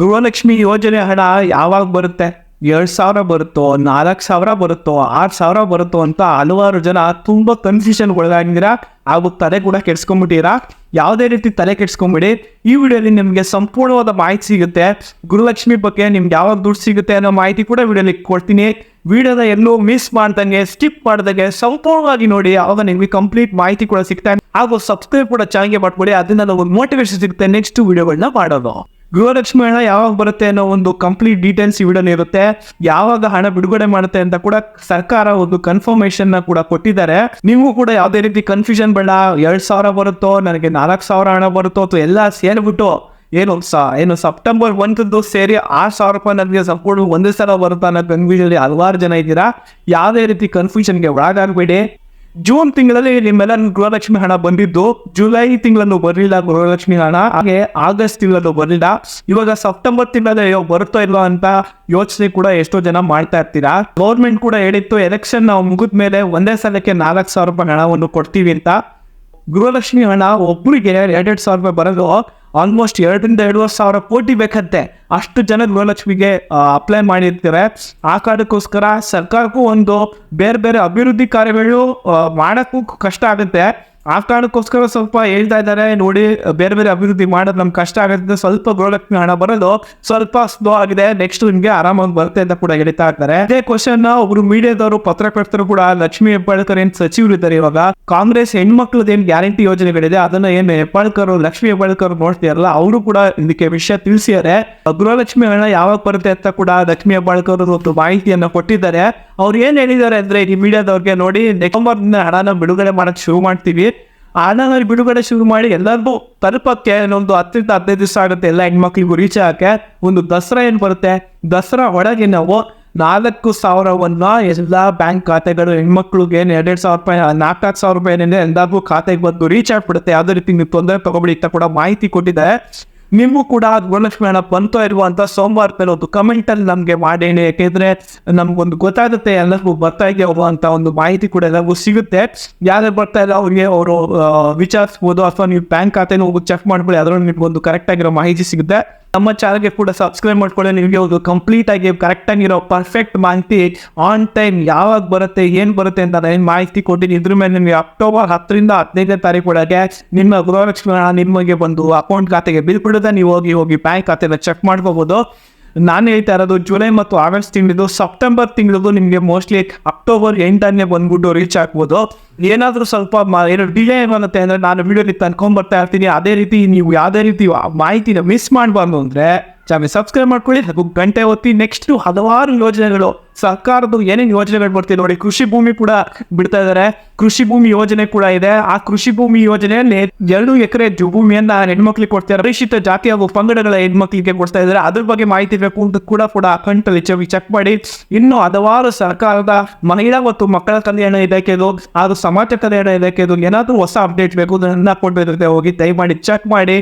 ಗೃಹಲಕ್ಷ್ಮಿ ಯೋಜನೆ ಹಣ ಯಾವಾಗ ಬರುತ್ತೆ? ಎರಡ್ ಸಾವಿರ ಬರುತ್ತೋ, ನಾಲ್ಕು ಸಾವಿರ ಬರುತ್ತೋ, ಆರು ಸಾವಿರ ಬರುತ್ತೋ ಅಂತ ಹಲವಾರು ಜನ ತುಂಬಾ ಕನ್ಫ್ಯೂಷನ್ ಒಳಗಾಗಿದ್ದೀರಾ? ಹಾಗೂ ತಲೆ ಕೂಡ ಕೆಡ್ಸ್ಕೊಂಡ್ಬಿಟ್ಟಿರಾ ಯಾವುದೇ ರೀತಿ ತಲೆ ಕೆಡ್ಸ್ಕೊಂಬಿಡಿ ಈ ವಿಡಿಯೋಲಿ ನಿಮಗೆ ಸಂಪೂರ್ಣವಾದ ಮಾಹಿತಿ ಸಿಗುತ್ತೆ. ಗುರುಲಕ್ಷ್ಮಿ ಬಗ್ಗೆ ನಿಮ್ಗೆ ಯಾವಾಗ ದುಡ್ಡು ಸಿಗುತ್ತೆ ಅನ್ನೋ ಮಾಹಿತಿ ಕೂಡ ವಿಡಿಯೋಲಿ ಕೊಡ್ತೀನಿ. ವಿಡಿಯೋದ ಎಲ್ಲೂ ಮಿಸ್ ಮಾಡ್ದಂಗೆ ಸ್ಕಿಪ್ ಮಾಡ್ದಂಗೆ ಸಂಪೂರ್ಣವಾಗಿ ನೋಡಿ. ಆವಾಗ ನಿಮಗೆ ಕಂಪ್ಲೀಟ್ ಮಾಹಿತಿ ಕೂಡ ಸಿಗ್ತಾ ಹಾಗೂ ಸಬ್ಸ್ಕ್ರೈಬ್ ಕೂಡ ಚೆನ್ನಾಗಿ ಮಾಡ್ಬಿಡಿ ಅದನ್ನ ಒಂದು ಮೋಟಿವೇಶನ್ ಸಿಗುತ್ತೆ. ನೆಕ್ಸ್ಟ್ ವಿಡಿಯೋಗಳನ್ನ ಮಾಡೋದು ಗೃಹಲಕ್ಷ್ಮಿ ಹಣ ಯಾವಾಗ ಬರುತ್ತೆ ಅನ್ನೋ ಒಂದು ಕಂಪ್ಲೀಟ್ ಡೀಟೇಲ್ಸ್ ಈ ವಿಡಿಯೋ ಇರುತ್ತೆ. ಯಾವಾಗ ಹಣ ಬಿಡುಗಡೆ ಮಾಡುತ್ತೆ ಅಂತ ಕೂಡ ಸರ್ಕಾರ ಒಂದು ಕನ್ಫರ್ಮೇಶನ್ನ ಕೂಡ ಕೊಟ್ಟಿದ್ದಾರೆ. ನೀವು ಕೂಡ ಯಾವುದೇ ರೀತಿ ಕನ್ಫ್ಯೂಷನ್ ಬೇಡ. ಎರಡ್ ಸಾವಿರ ಬರುತ್ತೋ, ನನಗೆ ನಾಲ್ಕು ಸಾವಿರ ಹಣ ಬರುತ್ತೋ ಅಥವಾ ಎಲ್ಲ ಸೇರ್ಬಿಟ್ಟು ಏನು ಸ, ಏನು ಸೆಪ್ಟೆಂಬರ್ ಒಂದದ್ದು ಸೇರಿ ಆರು ಸಾವಿರ ರೂಪಾಯಿ ನನಗೆ ಸಂಪೂರ್ಣ ಒಂದೇ ಸಲ ಬರುತ್ತಾ ಅನ್ನೋ ಕನ್ಫ್ಯೂಷನ್ ಹಲವಾರು ಜನ ಇದ್ದೀರಾ. ಯಾವುದೇ ರೀತಿ ಕನ್ಫ್ಯೂಷನ್ಗೆ ಒಳಗಾಗಬೇಡಿ. ಜೂನ್ ತಿಂಗಳಲ್ಲಿ ನಿಮ್ಮೆಲ್ಲ ಗೃಹಲಕ್ಷ್ಮಿ ಹಣ ಬಂದಿದ್ದು ಜುಲೈ ತಿಂಗಳಲ್ಲೂ ಬರಲಿಲ್ಲ ಗೃಹಲಕ್ಷ್ಮಿ ಹಣ. ಹಾಗೆ ಆಗಸ್ಟ್ ತಿಂಗಳಲ್ಲೂ ಬರಲಿಲ್ಲ. ಇವಾಗ ಸೆಪ್ಟೆಂಬರ್ ತಿಂಗಳಲ್ಲಿ ಬರುತ್ತೋ ಇಲ್ವಾ ಅಂತ ಯೋಚನೆ ಕೂಡ ಎಷ್ಟೋ ಜನ ಮಾಡ್ತಾ ಇರ್ತೀರಾ? ಗೌರ್ಮೆಂಟ್ ಕೂಡ ಹೇಳಿತ್ತು ಎಲೆಕ್ಷನ್ ನಾವು ಮುಗಿದ ಮೇಲೆ ಒಂದೇ ಸಲಕ್ಕೆ ನಾಲ್ಕು ಸಾವಿರ ರೂಪಾಯಿ ಹಣವನ್ನು ಕೊಡ್ತೀವಿ ಅಂತ. ಗೃಹಲಕ್ಷ್ಮಿ ಹಣ ಒಬ್ಬರಿಗೆ ಎರಡೆರಡು ಸಾವಿರ ರೂಪಾಯಿ ಬರೋದು ಆಲ್ಮೋಸ್ಟ್ ಎರಡರಿಂದ ಎರಡೂವರೆ ಸಾವಿರ ಕೋಟಿ ಬೇಕಂತೆ. ಅಷ್ಟು ಜನ ಗೃಹಲಕ್ಷ್ಮಿಗೆ ಅಪ್ಲೈ ಮಾಡಿರ್ತಾರೆ. ಆ ಕಾರಣಕ್ಕೋಸ್ಕರ ಸರ್ಕಾರಕ್ಕೂ ಒಂದು ಬೇರೆ ಬೇರೆ ಅಭಿವೃದ್ಧಿ ಕಾರ್ಯಗಳು ಮಾಡೋಕ್ಕೂ ಕಷ್ಟ ಆಗುತ್ತೆ. ಆ ಕಾರಣಕ್ಕೋಸ್ಕರ ಸ್ವಲ್ಪ ಹೇಳ್ತಾ ಇದ್ದಾರೆ, ನೋಡಿ, ಬೇರೆ ಬೇರೆ ಅಭಿವೃದ್ಧಿ ಮಾಡೋದು ನಮ್ಗೆ ಕಷ್ಟ ಆಗುತ್ತೆ. ಸ್ವಲ್ಪ ಗೃಹಲಕ್ಷ್ಮಿ ಹಣ ಬರೋದು ಸ್ವಲ್ಪ ಸ್ಲೋ ಆಗಿದೆ. ನೆಕ್ಸ್ಟ್ ನಿಮ್ಗೆ ಆರಾಮಾಗಿ ಬರುತ್ತೆ ಅಂತ ಕೂಡ ಹೇಳ್ತಾ ಇದ್ದಾರೆ. ಇದೇ ಕ್ವಶನ್ ಒಬ್ರು ಮೀಡಿಯಾದವರು, ಪತ್ರಕರ್ತರು ಕೂಡ ಲಕ್ಷ್ಮಿ ಹೆಬ್ಬಾಳ್ಕರ್ ಏನ್ ಸಚಿವರು ಇದ್ದಾರೆ ಇವಾಗ? ಕಾಂಗ್ರೆಸ್ ಹೆಣ್ಮಕ್ಳದ್ದು ಏನ್ ಗ್ಯಾರಂಟಿ ಯೋಜನೆಗಳಿದೆ? ಅದನ್ನ ಏನ್ ಹೆಬ್ಬಾಳ್ಕರ್ ಲಕ್ಷ್ಮಿ ಹೆಬ್ಬಾಳ್ಕರ್ ನೋಡ್ತಿರಲ್ಲ ಅವರು ಕೂಡ ಇದಕ್ಕೆ ವಿಷಯ ತಿಳಿಸಿದ್ದಾರೆ. ಗೃಹಲಕ್ಷ್ಮಿ ಹಣ ಯಾವಾಗ ಬರುತ್ತೆ ಅಂತ ಕೂಡ ಲಕ್ಷ್ಮಿ ಹೆಬ್ಬಾಳ್ಕರ್ ಒಂದು ಮಾಹಿತಿಯನ್ನ ಕೊಟ್ಟಿದ್ದಾರೆ. ಅವ್ರು ಏನು ಹೇಳಿದ್ದಾರೆ ಅಂದರೆ ಈ ಮೀಡಿಯಾದವ್ರಿಗೆ ನೋಡಿ ಡಿಸೆಂಬರ್ ಹಣನ ಬಿಡುಗಡೆ ಮಾಡಕ್ ಶುರು ಮಾಡ್ತೀವಿ. ಹಣನ ಬಿಡುಗಡೆ ಶುರು ಮಾಡಿ ಎಲ್ಲರಿಗೂ ತಲುಪಕ್ಕೆ ಒಂದು ಹತ್ತರಿಂದ ಹದಿನೈದು ದಿವಸ ಆಗುತ್ತೆ ಎಲ್ಲ ಹೆಣ್ಮಕ್ಳಿಗೂ ರೀಚ್ ಆಗಕ್ಕೆ. ಒಂದು ದಸರಾ ಏನು ಬರುತ್ತೆ? ದಸರಾ ಒಳಗೆ ನಾವು ನಾಲ್ಕು ಸಾವಿರವನ್ನು ಎಲ್ಲ ಬ್ಯಾಂಕ್ ಖಾತೆಗಳು, ಹೆಣ್ಮಕ್ಳಿಗೆ ಎರಡೆರಡು ಸಾವಿರ ರೂಪಾಯಿ ನಾಲ್ಕು ಸಾವಿರ ರೂಪಾಯಿ ಏನಿದೆ ಎಲ್ಲರಿಗೂ ಖಾತೆಗೆ ಬಂದು ರೀಚ್ ಆಗಿಬಿಡುತ್ತೆ. ಯಾವುದೇ ರೀತಿ ನೀವು ತೊಂದರೆ ತಗೊಬಿಡಿ ಅಂತ ಕೂಡ ಮಾಹಿತಿ ಕೊಟ್ಟಿದ್ದಾರೆ. ನಿಮಗೂ ಕೂಡ ಗುಣಲಕ್ಷ್ಮಿ ಹಣ ಬಂತೋ ಇರುವಂತ ಸೋಮವಾರ ಒಂದು ಕಮೆಂಟ್ ಅಲ್ಲಿ ನಮಗೆ ಮಾಡಿ ಯಾಕೆಂದ್ರೆ ನಮ್ಗೊಂದು ಗೊತ್ತಾಗುತ್ತೆ, ಎಲ್ಲರಿಗೂ ಬರ್ತಾ ಇದೆಯೋ ಅಂತ ಒಂದು ಮಾಹಿತಿ ಕೂಡ ಎಲ್ಲರಿಗೂ ಸಿಗುತ್ತೆ. ಯಾರು ಬರ್ತಾ ಇಲ್ಲ ಅವ್ರಿಗೆ ಅವರು ವಿಚಾರಿಸ್ಬೋದು. ಅಥವಾ ನೀವು ಬ್ಯಾಂಕ್ ಖಾತೆನ ಹೋಗಿ ಚೆಕ್ ಮಾಡ್ಕೊಳ್ಳಿ ಅದರಲ್ಲಿ ನಿಮ್ಗೊಂದು ಕರೆಕ್ಟ್ ಆಗಿರೋ ಮಾಹಿತಿ ಸಿಗುತ್ತೆ. ನಮ್ಮ ಚಾನಲ್ಗೆ ಕೂಡ ಸಬ್ಸ್ಕ್ರೈಬ್ ಮಾಡ್ಕೊಳ್ಳಿ, ನಿಮಗೆ ಒಂದು ಕಂಪ್ಲೀಟ್ ಆಗಿ ಕರೆಕ್ಟ್ ಆಗಿರೋ ಪರ್ಫೆಕ್ಟ್ ಮಾಹಿತಿ ಆನ್ ಟೈಮ್ ಯಾವಾಗ ಬರುತ್ತೆ, ಏನ್ ಬರುತ್ತೆ ಅಂತ ನಾನು ಮಾಹಿತಿ ಕೊಟ್ಟಿದ್ದೀನಿ ಇದ್ರ ಮೇಲೆ ನಿಮಗೆ ಅಕ್ಟೋಬರ್ ಹತ್ತರಿಂದ ಹದಿನೈದನೇ ತಾರೀಕು ಒಳಗೆ ನಿಮ್ಮ ಗೃಹಲಕ್ಷ್ಮಿ ನಿಮಗೆ ಬಂದು ಅಕೌಂಟ್ ಖಾತೆಗೆ ಬಿಲ್ ಬಿಡುತ್ತೆ ನೀವು ಹೋಗಿ ಹೋಗಿ ಬ್ಯಾಂಕ್ ಖಾತೆನ ಚೆಕ್ ಮಾಡ್ಕೋಬಹುದು ನಾನು ಹೇಳ್ತಾ ಇರೋದು ಜುಲೈ ಮತ್ತು ಆಗಸ್ಟ್ ತಿಂಗಳಿದ್ದು ಸೆಪ್ಟೆಂಬರ್ ತಿಂಗಳದು ನಿಮಗೆ ಮೋಸ್ಟ್ಲಿ ಅಕ್ಟೋಬರ್ ಎಂಟನೇ ಬಂದ್ಬಿಟ್ಟು ರೀಚ್ ಆಗ್ಬೋದು. ಏನಾದರೂ ಸ್ವಲ್ಪ ಏನೋ ಡಿಲೇ ಬರುತ್ತೆ ಅಂದರೆ ನಾನು ವಿಡಿಯೋಲಿ ತಂದ್ಕೊಂಡ್ಬರ್ತಾ ಇರ್ತೀನಿ. ಅದೇ ರೀತಿ ನೀವು ಯಾವುದೇ ರೀತಿ ಮಾಹಿತಿನ ಮಿಸ್ ಮಾಡಬಾರ್ದು ಅಂದರೆ ಚಾನಲ್ ಸಬ್ಸ್ಕ್ರೈಬ್ ಮಾಡ್ಕೊಳ್ಳಿ ಹಾಗೂ ಗಂಟೆ ಒತ್ತಿ ನೆಕ್ಸ್ಟ್ ಹಲವಾರು ಯೋಜನೆಗಳು ಸರ್ಕಾರದ ಏನೇನು ಯೋಜನೆಗಳು ಬರ್ತೀವಿ ನೋಡಿ, ಕೃಷಿ ಭೂಮಿ ಕೂಡ ಬಿಡ್ತಾ ಇದ್ದಾರೆ ಕೃಷಿ ಭೂಮಿ ಯೋಜನೆ ಕೂಡ ಇದೆ. ಆ ಕೃಷಿ ಭೂಮಿ ಯೋಜನೆಯಲ್ಲಿ ಎರಡು ಎಕರೆ ಭೂಮಿಯನ್ನ ಹೆಣ್ಮಕ್ಳಿಗೆ ಕೊಡ್ತಾರೆ ಪರಿಶಿಷ್ಟ ಜಾತಿ ಹಾಗೂ ಪಂಗಡಗಳ ಹೆಣ್ಮಕ್ಳಿಗೆ ಕೊಡ್ತಾ ಇದ್ದಾರೆ ಅದ್ರ ಬಗ್ಗೆ ಮಾಹಿತಿ ಬೇಕು ಅಂತ ಕೂಡ ಕೂಡ ಕಂಟಲ್ಲಿ ಚವಿ ಚೆಕ್ ಮಾಡಿ. ಇನ್ನು ಹಲವಾರು ಸರ್ಕಾರದ ಮಹಿಳಾ ಮತ್ತು ಮಕ್ಕಳ ಕಲ್ಯಾಣ ಇಲಾಖೆದು ಅದು ಸಮಾಜ ಕಲ್ಯಾಣ ಇಲಾಖೆದು ಏನಾದರೂ ಹೊಸ ಅಪ್ಡೇಟ್ ಬೇಕು ಅದನ್ನ ಕೊಟ್ಟಿರುತ್ತೆ ಹೋಗಿ ದಯಮಾಡಿ ಚೆಕ್ ಮಾಡಿ.